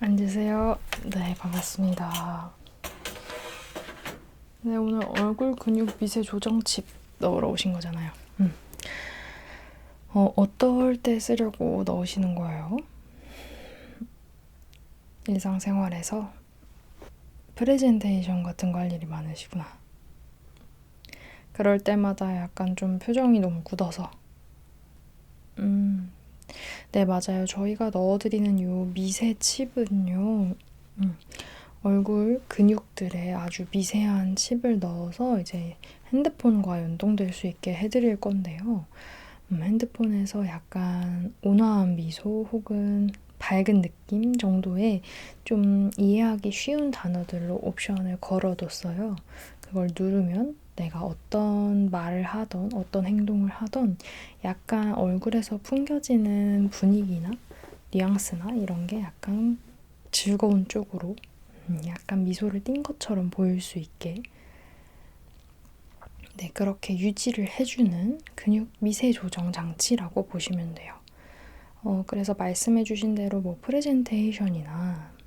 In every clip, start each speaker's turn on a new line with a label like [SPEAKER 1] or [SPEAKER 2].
[SPEAKER 1] 앉으세요. 네, 반갑습니다. 네, 오늘 얼굴 근육 미세 조정칩 넣으러 오신 거잖아요. 음. 어, 어떨 때 쓰려고 넣으시는 거예요? 일상생활에서 프레젠테이션 같은 거 할 일이 많으시구나. 그럴 때마다 약간 좀 표정이 너무 굳어서. 음, 네, 맞아요. 저희가 넣어드리는 요 미세 칩은요, 음, 얼굴 근육들에 아주 미세한 칩을 넣어서 이제 핸드폰과 연동될 수 있게 해드릴 건데요. 음, 핸드폰에서 약간 온화한 미소 혹은 밝은 느낌 정도의 좀 이해하기 쉬운 단어들로 옵션을 걸어뒀어요. 그걸 누르면 내가 어떤 말을 하던 어떤 행동을 하던 약간 얼굴에서 풍겨지는 분위기나 뉘앙스나 이런 게 약간 즐거운 쪽으로 음, 약간 미소를 띈 것처럼 보일 수 있게 네, 그렇게 유지를 해주는 근육 미세 조정 장치라고 보시면 돼요. 어, 그래서 말씀해주신 대로 뭐 프레젠테이션이나 음,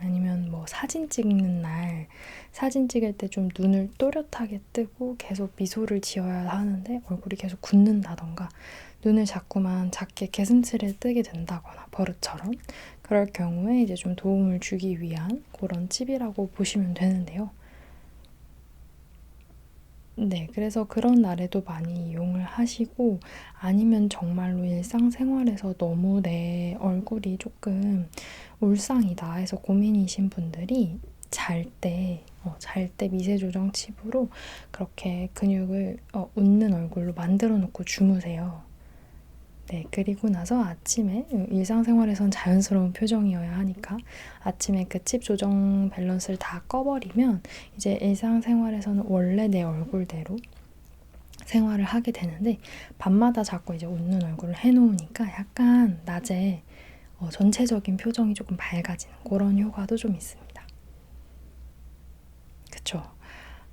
[SPEAKER 1] 아니면 뭐 사진 찍는 날 사진 찍을 때 좀 눈을 또렷하게 뜨고 계속 미소를 지어야 하는데 얼굴이 계속 굳는다던가 눈을 자꾸만 작게 개슴츠레 뜨게 된다거나 버릇처럼 그럴 경우에 이제 좀 도움을 주기 위한 그런 팁이라고 보시면 되는데요. 네, 그래서 그런 날에도 많이 이용을 하시고 아니면 정말로 일상생활에서 너무 내 얼굴이 조금 울상이다 해서 고민이신 분들이 잘 때, 어, 잘 때 미세 조정 칩으로 그렇게 근육을 어, 웃는 얼굴로 만들어 놓고 주무세요. 네, 그리고 나서 아침에 일상생활에선 자연스러운 표정이어야 하니까 아침에 그 칩 조정 밸런스를 다 꺼버리면 이제 일상생활에서는 원래 내 얼굴대로 생활을 하게 되는데 밤마다 자꾸 이제 웃는 얼굴을 해놓으니까 약간 낮에 어, 전체적인 표정이 조금 밝아지는 그런 효과도 좀 있습니다. 그쵸?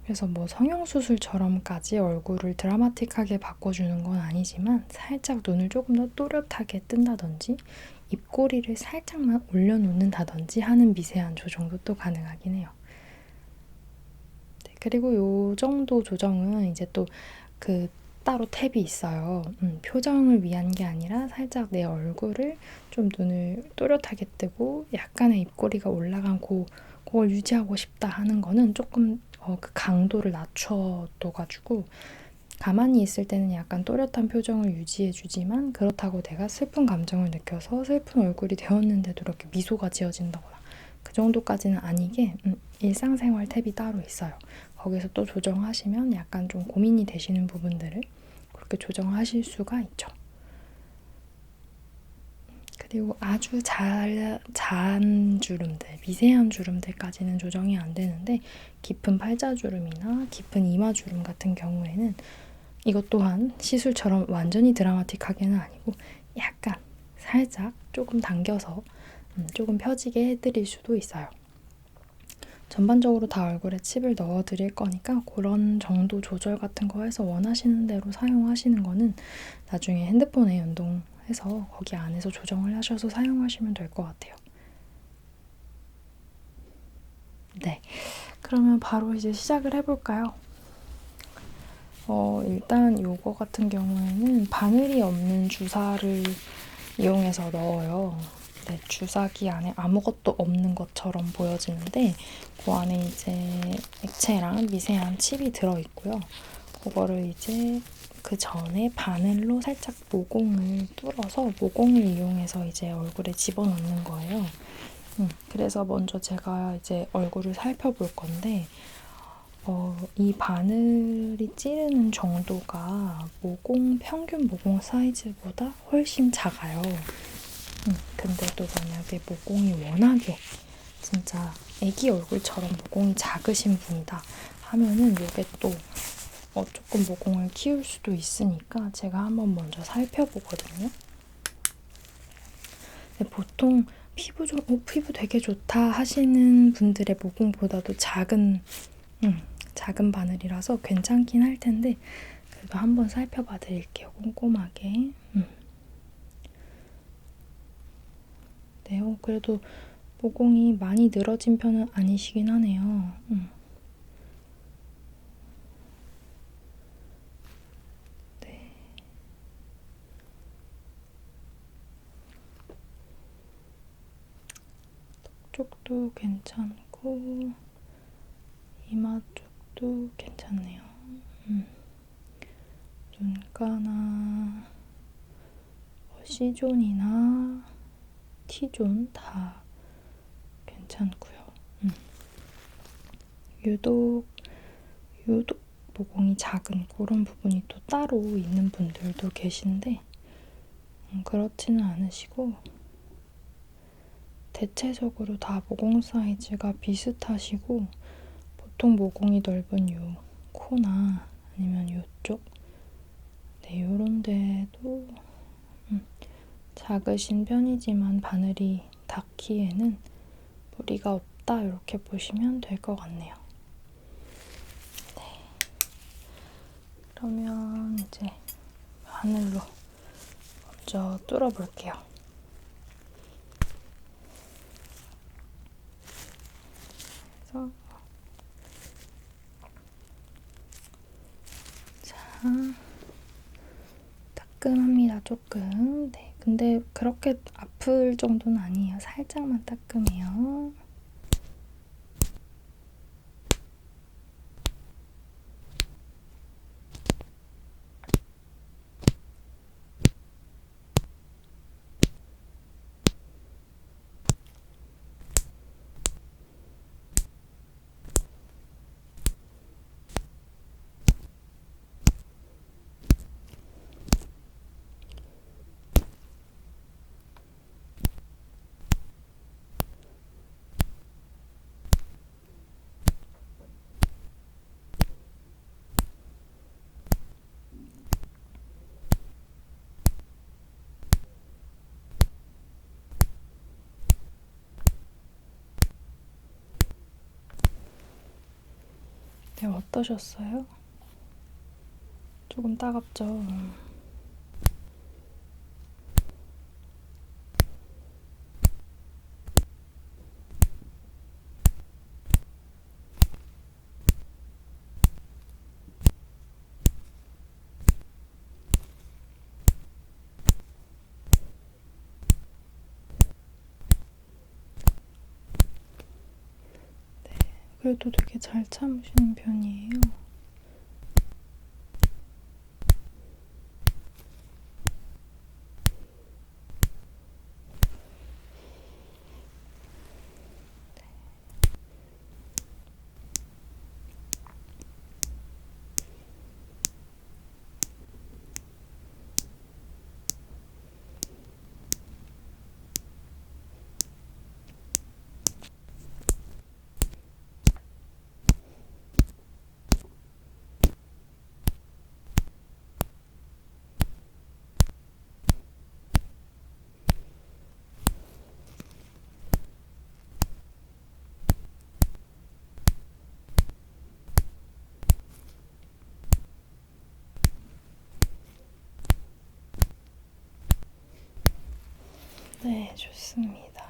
[SPEAKER 1] 그래서 뭐 성형수술처럼까지 얼굴을 드라마틱하게 바꿔주는 건 아니지만 살짝 눈을 조금 더 또렷하게 뜬다든지 입꼬리를 살짝만 올려놓는다든지 하는 미세한 조정도 또 가능하긴 해요. 네, 그리고 요 정도 조정은 이제 또 그 따로 탭이 있어요. 음, 표정을 위한 게 아니라 살짝 내 얼굴을 좀 눈을 또렷하게 뜨고 약간의 입꼬리가 올라간 고, 그걸 유지하고 싶다 하는 거는 조금 어, 그 강도를 낮춰둬가지고 가만히 있을 때는 약간 또렷한 표정을 유지해주지만 그렇다고 내가 슬픈 감정을 느껴서 슬픈 얼굴이 되었는데도 이렇게 미소가 지어진다거나 그 정도까지는 아니게 음, 일상생활 탭이 따로 있어요. 거기서 또 조정하시면 약간 좀 고민이 되시는 부분들을 그렇게 조정하실 수가 있죠. 그리고 아주 잘, 잔 주름들, 미세한 주름들까지는 조정이 안 되는데 깊은 팔자 주름이나 깊은 이마 주름 같은 경우에는 이것 또한 시술처럼 완전히 드라마틱하게는 아니고 약간 살짝 조금 당겨서 음, 조금 펴지게 해드릴 수도 있어요. 전반적으로 다 얼굴에 칩을 넣어 드릴 거니까 그런 정도 조절 같은 거 해서 원하시는 대로 사용하시는 거는 나중에 핸드폰에 연동 해서 거기 안에서 조정을 하셔서 사용하시면 될 것 같아요. 네. 그러면 바로 이제 시작을 해볼까요? 어, 일단 이거 같은 경우에는 바늘이 없는 주사를 이용해서 넣어요. 네, 주사기 안에 아무것도 없는 것처럼 보여지는데 그 안에 이제 액체랑 미세한 칩이 들어있고요. 그거를 이제 그 전에 바늘로 살짝 모공을 뚫어서 모공을 이용해서 이제 얼굴에 집어넣는 거예요. 음, 그래서 먼저 제가 이제 얼굴을 살펴볼 건데 어, 이 바늘이 찌르는 정도가 모공 평균 모공 사이즈보다 훨씬 작아요. 음, 근데 또 만약에 모공이 워낙에 진짜 애기 얼굴처럼 모공이 작으신 분이다 하면은 이게 또 어, 조금 모공을 키울 수도 있으니까 제가 한번 먼저 살펴보거든요. 보통 피부 좀, 어, 피부 되게 좋다 하시는 분들의 모공보다도 작은, 음, 작은 바늘이라서 괜찮긴 할 텐데, 그래도 한번 살펴봐 드릴게요. 꼼꼼하게. 음. 네, 어, 그래도 모공이 많이 늘어진 편은 아니시긴 하네요. 음. 네. 쪽도 괜찮고 이마 쪽도 괜찮네요. 음. 눈가나 뭐 C존이나 T존 다 괜찮고요. 음. 유독 유독 모공이 작은 그런 부분이 또 따로 있는 분들도 계신데 음, 그렇지는 않으시고 대체적으로 다 모공 사이즈가 비슷하시고 보통 모공이 넓은 요 코나 아니면 요쪽 네 요런 데도 음, 작으신 편이지만 바늘이 닿기에는 무리가 없다 이렇게 보시면 될 것 같네요. 네. 그러면 이제 바늘로 먼저 뚫어볼게요. 그래서 자 따끔합니다 조금. 네. 근데 그렇게 아플 정도는 아니에요. 살짝만 따끔해요. 네, 어떠셨어요? 조금 따갑죠? 그래도 되게 잘 참으시는 편이에요. 네, 좋습니다.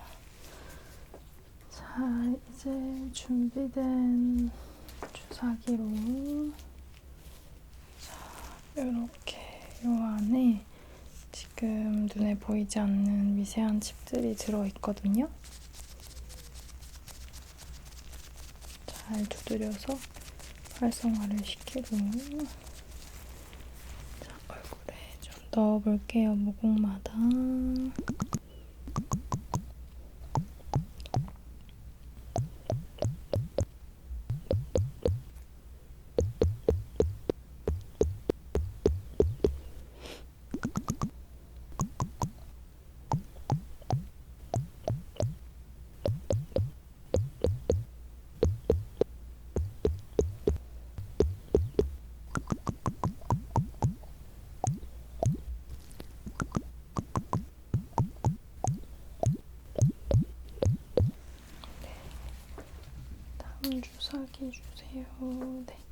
[SPEAKER 1] 자, 이제 준비된 주사기로 자, 이렇게 요 안에 지금 눈에 보이지 않는 미세한 칩들이 들어있거든요. 잘 두드려서 활성화를 시키고 자, 얼굴에 좀 넣어볼게요, 모공마다. 주세요. 네.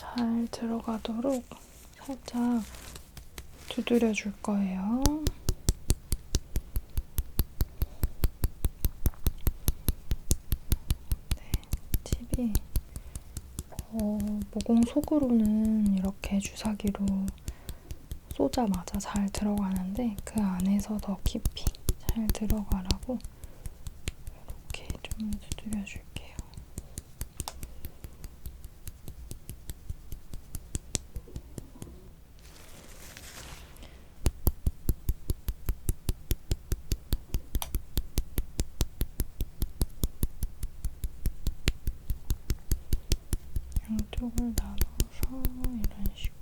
[SPEAKER 1] 잘 들어가도록 살짝 두드려 줄 거예요. 네, 팁이 어, 모공 속으로는 이렇게 주사기로 쏘자마자 잘 들어가는데 그 안에서 더 깊이 잘 들어가라고 이렇게 좀 두드려 줄게요. 양쪽을 나눠서 이런 식으로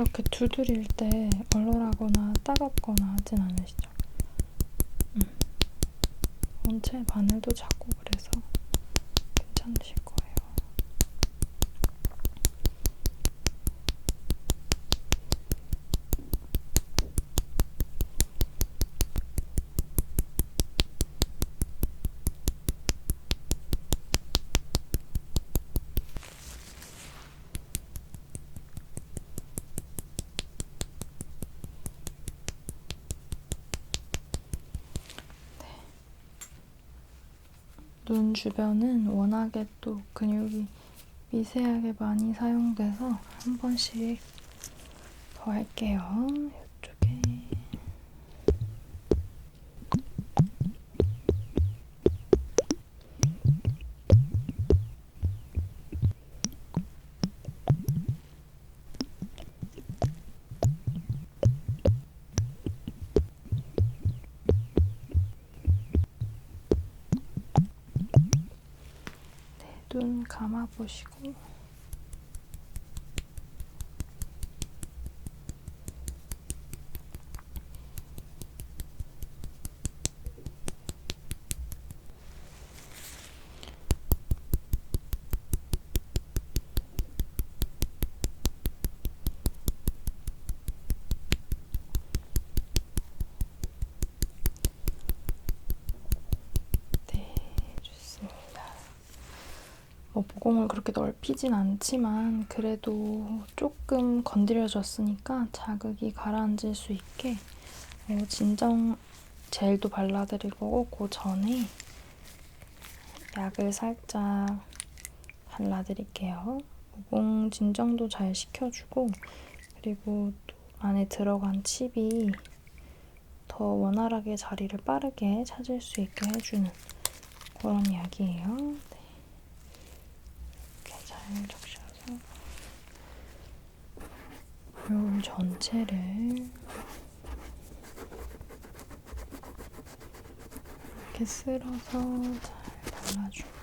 [SPEAKER 1] 이렇게 두드릴 때 얼얼하거나 따갑거나 하진 않으시죠? 음. 원체 바늘도 작고 그래서 괜찮으실 거예요. 눈 주변은 워낙에 또 근육이 미세하게 많이 사용돼서 한 번씩 더 할게요. 보시고 모공을 그렇게 넓히진 않지만 그래도 조금 건드려졌으니까 자극이 가라앉을 수 있게 어, 진정 젤도 발라드릴 거고 그 전에 약을 살짝 발라드릴게요. 모공 진정도 잘 시켜주고 그리고 또 안에 들어간 칩이 더 원활하게 자리를 빠르게 찾을 수 있게 해주는 그런 약이에요. 네. 잘 적셔서. 볼 전체를 이렇게 쓸어서 잘 발라줄게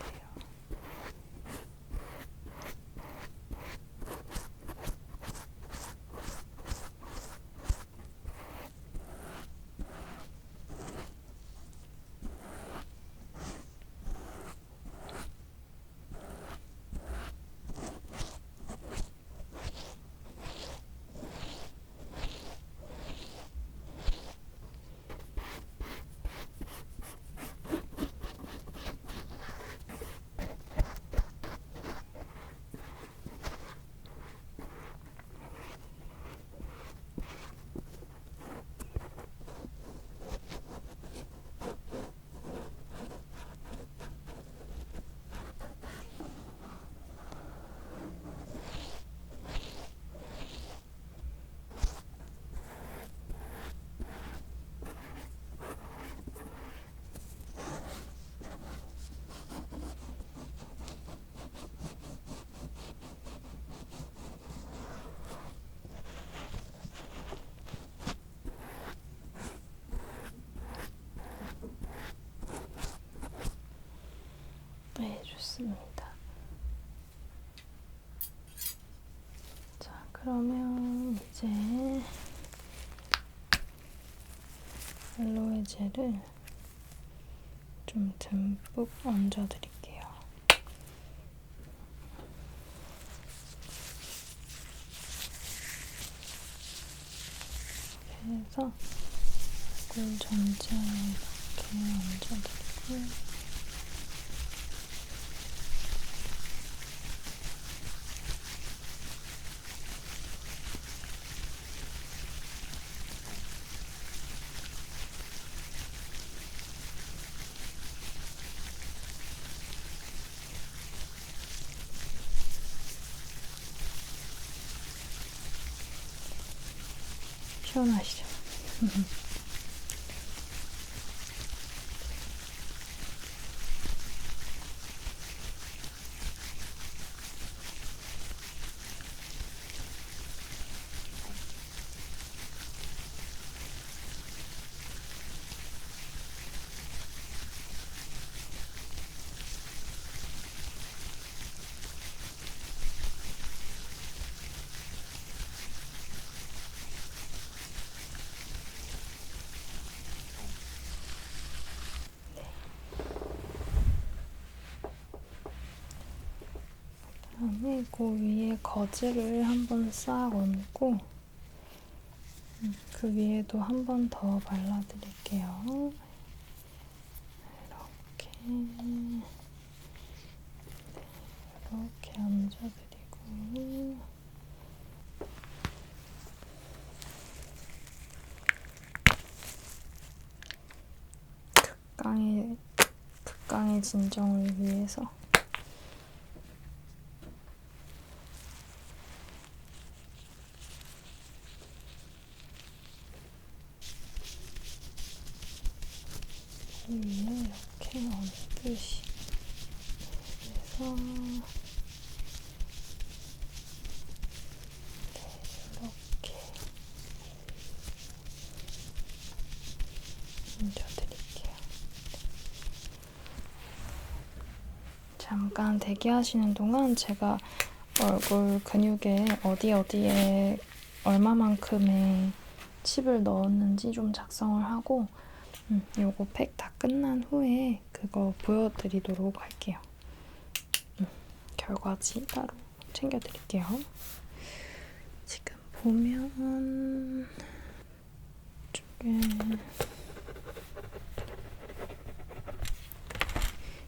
[SPEAKER 1] 좋습니다. 자, 그러면 이제 알로에 젤을 좀 듬뿍 얹어드릴게요. 그래서 얼굴 전체에 이렇게 얹어드리고 시원하시죠? 다음에 그 위에 거즈를 한번 싹 얹고 음, 그 위에도 한 번 더 발라드릴게요. 이렇게 네, 이렇게 얹어드리고 극강의 극강의 진정을 위해서 위에 이렇게 얹듯이 해서 이렇게 얹어드릴게요. 잠깐 대기하시는 동안 제가 얼굴 근육에 어디 어디에 얼마만큼의 칩을 넣었는지 좀 작성을 하고 음, 요거 팩 다 끝난 후에 그거 보여드리도록 할게요. 음, 결과지 따로 챙겨드릴게요. 지금 보면 이쪽에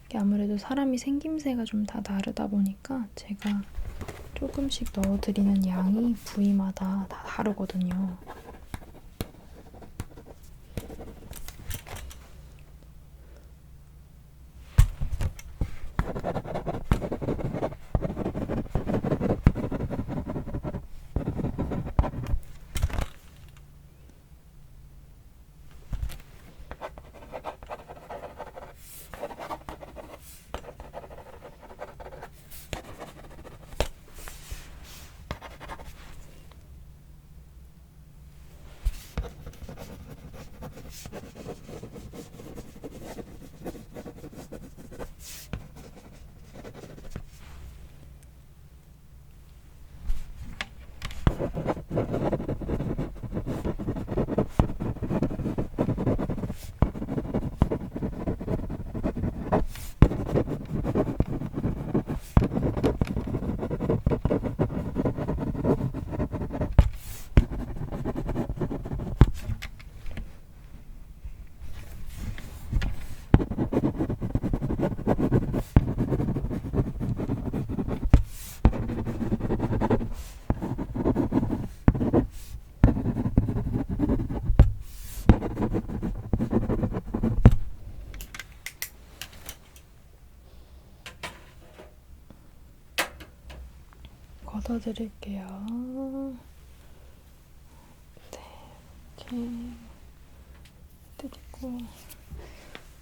[SPEAKER 1] 이게 아무래도 사람이 생김새가 좀 다 다르다 보니까 제가 조금씩 넣어드리는 양이 부위마다 다 다르거든요. Thank you. 걷어드릴게요. 네, 이렇게 드리고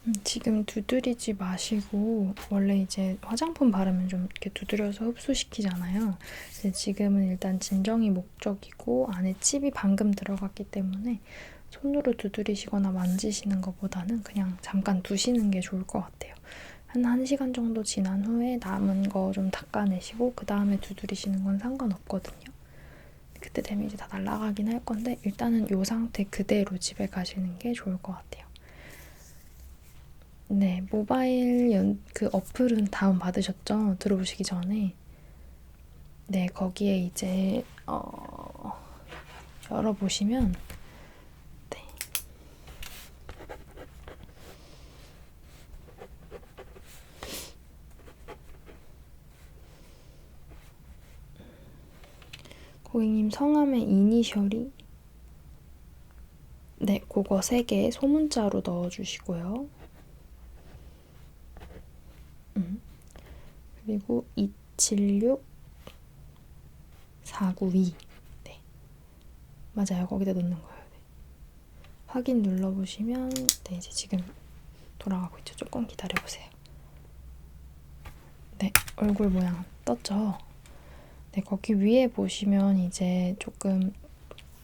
[SPEAKER 1] 음, 지금 두드리지 마시고 원래 이제 화장품 바르면 좀 이렇게 두드려서 흡수시키잖아요. 근데 지금은 일단 진정이 목적이고 안에 칩이 방금 들어갔기 때문에 손으로 두드리시거나 만지시는 것보다는 그냥 잠깐 두시는 게 좋을 것 같아요. 한 1시간 정도 지난 후에 남은 거 좀 닦아내시고 그 다음에 두드리시는 건 상관없거든요. 그때 되면 이제 다 날아가긴 할 건데 일단은 이 상태 그대로 집에 가시는 게 좋을 것 같아요. 네, 모바일 연, 그 어플은 다운 받으셨죠? 들어보시기 전에. 네, 거기에 이제 어, 열어보시면 고객님 성함의 이니셜이 네, 그거 세개 소문자로 넣어주시고요. 음. 그리고 276 492 네. 맞아요. 거기다 넣는 거예요. 네. 확인 눌러보시면 네, 이제 지금 돌아가고 있죠. 조금 기다려보세요. 네, 얼굴 모양 떴죠? 네, 거기 위에 보시면 이제 조금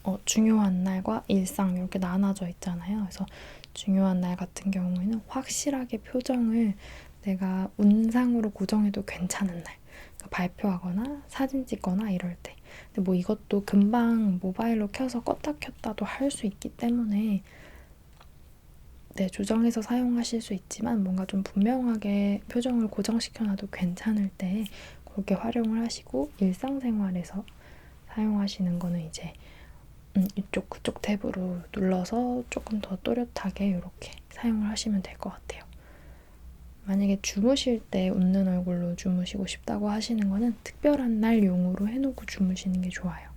[SPEAKER 1] 어, 중요한 날과 일상 이렇게 나눠져 있잖아요. 그래서 중요한 날 같은 경우에는 확실하게 표정을 내가 운상으로 고정해도 괜찮은 날. 그러니까 발표하거나 사진 찍거나 이럴 때. 근데 뭐 이것도 금방 모바일로 켜서 껐다 켰다도 할 수 있기 때문에 네, 조정해서 사용하실 수 있지만 뭔가 좀 분명하게 표정을 고정시켜놔도 괜찮을 때 그렇게 활용을 하시고 일상생활에서 사용하시는 거는 이제 음, 이쪽 그쪽 탭으로 눌러서 조금 더 또렷하게 이렇게 사용을 하시면 될 것 같아요. 만약에 주무실 때 웃는 얼굴로 주무시고 싶다고 하시는 거는 특별한 날 용으로 해놓고 주무시는 게 좋아요.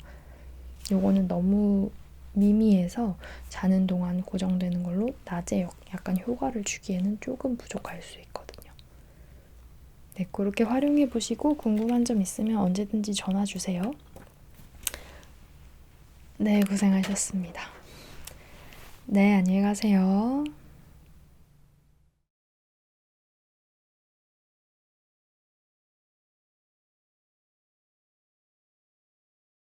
[SPEAKER 1] 요거는 너무 미미해서 자는 동안 고정되는 걸로 낮에 역- 약간 효과를 주기에는 조금 부족할 수 있거든요. 네, 그렇게 활용해 보시고 궁금한 점 있으면 언제든지 전화 주세요. 네, 고생하셨습니다. 네, 안녕히 가세요.